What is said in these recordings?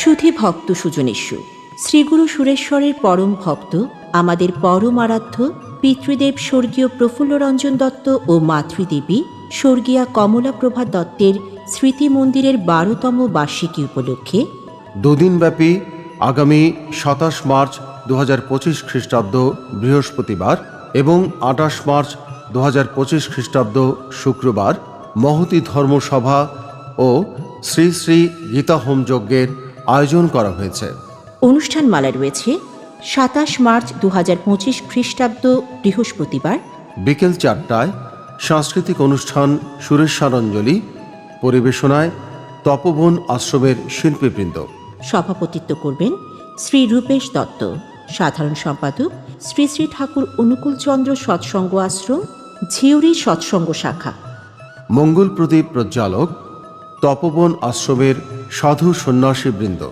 সুধী ভক্ত সুজনেশ্বু শ্রীগুরু সুরেশ্বরের পরম ভক্ত, আমাদের পরম আরাধ্য, পিতৃদেব স্বর্গীয় প্রফুল্লরঞ্জন দত্ত ও মাতৃদেবী স্বর্গীয়া কমলাপ্রভা দত্তের স্মৃতি মন্দিরের বারোতম বার্ষিকী উপলক্ষে দুদিনব্যাপী আগামী সাতাশ মার্চ দু হাজার পঁচিশ খ্রিস্টাব্দ বৃহস্পতিবার এবং আঠাশ মার্চ দু হাজার পঁচিশ খ্রিস্টাব্দ শুক্রবার মহতি ধর্মসভা ও শ্রী শ্রী গীতা হোম যজ্ঞের আয়োজন করা হয়েছে। অনুষ্ঠানমালা রয়েছে সাতাশ মার্চ দু পঁচিশ খ্রিস্টাব্দ বৃহস্পতিবার। বিকেল চারটায় সাংস্কৃতিক অনুষ্ঠান সুরেশ্বরাঞ্জলি পরিবেশনায় তপবন আশ্রমের শিল্পীবৃন্দ। সভাপতিত্ব করবেন শ্রী রূপেশ দত্ত। সাধারণ সম্পাদক শ্রী শ্রী ঠাকুর অনুকূলচন্দ্র সৎসঙ্গ আশ্রম ঝিউরি সৎসঙ্গ শাখা। মঙ্গল প্রদীপ প্রজ্বালক তপবন আশ্রমের সাধু সন্ন্যাসীবৃন্দ।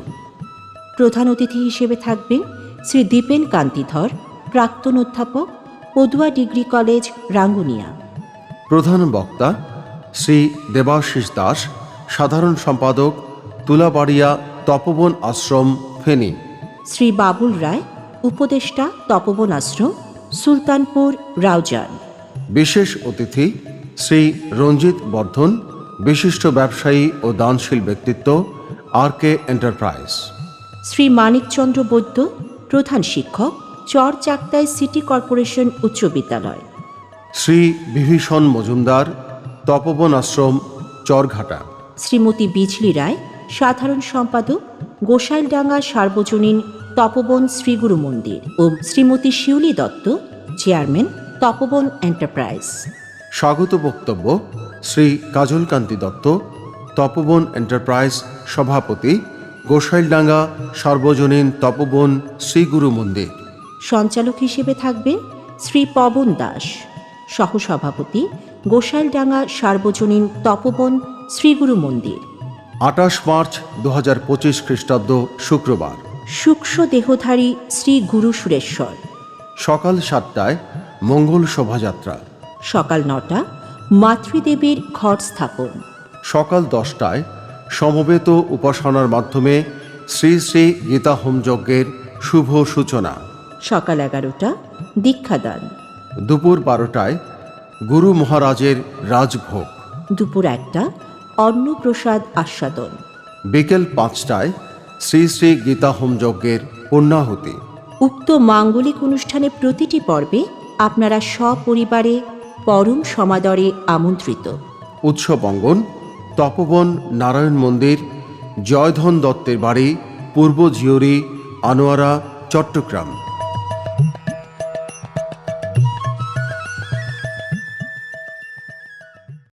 প্রধান অতিথি হিসেবে থাকবেন শ্রী দীপেন কান্তিধর প্রাক্তন অধ্যাপক পদুয়া ডিগ্রি কলেজ রাঙ্গুনিয়া। প্রধান বক্তা শ্রী দেবাশিস দাস সাধারণ সম্পাদক তুলাবাড়িয়া তপবন আশ্রম ফেনী। শ্রী বাবুল রায় উপদেষ্টা তপবন আশ্রম সুলতানপুর রাউজান। বিশেষ অতিথি শ্রী রঞ্জিত বর্ধন বিশিষ্ট ব্যবসায়ী ও দানশীল ব্যক্তিত্ব আর R K enterprise. Shri Manikchandra Baidya প্রধান শিক্ষক চর চাকতাই সিটি কর্পোরেশন উচ্চ বিদ্যালয়। শ্রী বিভীষণ মজুমদার তপবন আশ্রম চরঘাটা। শ্রীমতী বিজলি রায় সাধারণ সম্পাদক গোসাইলডাঙ্গা সার্বজনীন তপবন শ্রীগুরু মন্দির ও শ্রীমতী শিউলি দত্ত চেয়ারম্যান তপবন এন্টারপ্রাইজ। স্বাগত বক্তব্য শ্রী কাজলকান্তি দত্ত তপবন এন্টারপ্রাইজ সভাপতি গোসাইলডাঙ্গা সর্বজনীন তপবন শ্রীগুরু মন্দির। সঞ্চালক হিসেবে থাকবেন শ্রী পবন দাস। সহসভাপতি গোসাইলডাঙ্গা সার্বজনীন তপবন শ্রীগুরু মন্দির। আঠাশ মার্চ দু হাজার পঁচিশ খ্রিস্টাব্দ শুক্রবার। সূক্ষ্ম দেহধারী শ্রী গুরু সুরেশ্বর। সকাল সাতটায় মঙ্গল শোভাযাত্রা। সকাল নটা মাতৃদেবীর ঘট স্থাপন। সকাল দশটায় সমবেত উপাসনার মাধ্যমে শ্রী শ্রী গীতা হোম যজ্ঞের শুভ সূচনা। সকাল এগারোটা দীক্ষাদান। দুপুর বারোটায় গুরু মহারাজের রাজভোগ। দুপুর একটা অন্নপ্রসাদ আস্বাদন। বিকেল পাঁচটায় শ্রী শ্রী গীতা হোম যজ্ঞের পূর্ণাহুতি উক্ত মাঙ্গলিক অনুষ্ঠানে প্রতিটি পর্বে আপনারা সপরিবারে পরম সমাদরে আমন্ত্রিত। উৎসব অঙ্গন, তপবন, নারায়ণ মন্দির, জয়ধন দত্তের বাড়ি, পূর্ব জিওরি আনোয়ারা, চট্টগ্রাম।